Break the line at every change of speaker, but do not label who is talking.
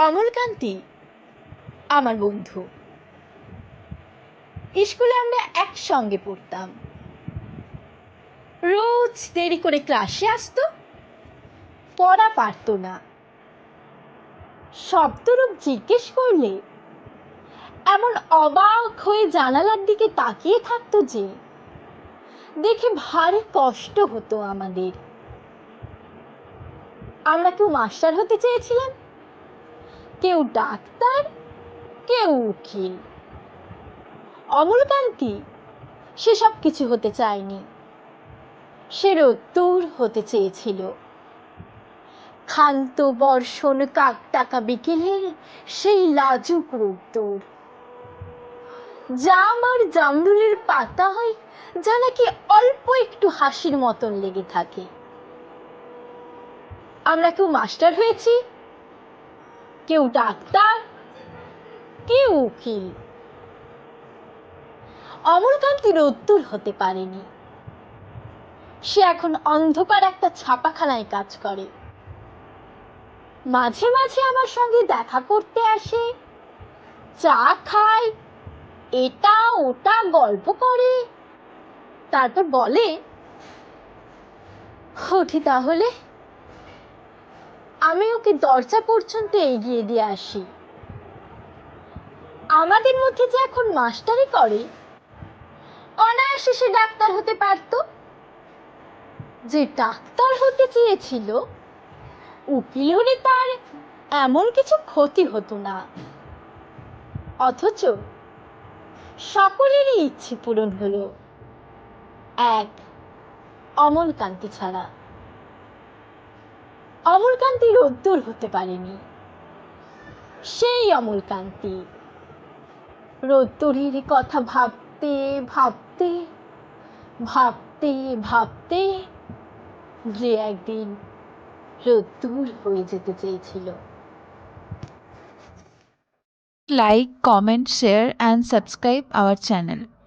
অমলকান্তি আমার বন্ধু। স্কুলে আমরা একসঙ্গে পড়তাম। রোজ দেরি করে ক্লাসে আসতো, পড়া পারতো না। শব্দরূপ জিজ্ঞেস করলে, এমন অবাক হয়ে জানালার দিকে তাকিয়ে থাকতো যে, দেখে ভারী কষ্ট হতো আমাদের। আমরা কেউ মাস্টার হতে চেয়েছিলাম? কেউ ডাক্তার, কেউ উকিল। অমলকান্তি সেসব কিছু হতে চায়নি। সে রোদ্দুর হতে চেয়েছিল। ক্ষান্ত বর্ষণ কাক টাকা বিকেলের সেই লাজুক রোদ্দুর জাম আর জামরুলের হয় যা নাকি অল্প একটু হাসির মতন লেগে থাকে। আমরা কেউ মাস্টার হয়েছি? কেউ ডাক্তার, কেউ উকিল। অমরকান্তি উত্তর হতে পারেনি। সে এখন অন্ধকার একটা ছাপাখানায় কাজ করে। মাঝে মাঝে আমার সঙ্গে দেখা করতে আসে, চা খায়, এটা ওটা গল্প করে। তারপর বলে, উঠি তাহলে। আমি ওকে দরজা পর্যন্ত এগিয়ে দিয়ে আসি। আমাদের মধ্যে যে এখন মাস্টারি করে, অনায়াসে সে ডাক্তার হতে পারত। যে ডাক্তার হতে চেয়েছিল, উকিল হলে তার এমন কিছু ক্ষতি হতো না। অথচ সকলেরই ইচ্ছে পূরণ হলো, এক অমলকান্তি ছাড়া। অমলকান্তি রোদ্দুর হতে পারেনি। সেই অমলকান্তি রোদ্দুরের কথা ভাবতে ভাবতে ভাবতে ভাবতে যে একদিন রোদ্দুর হয়ে যেতে চেয়েছিল।
Like, comment, share and subscribe our channel.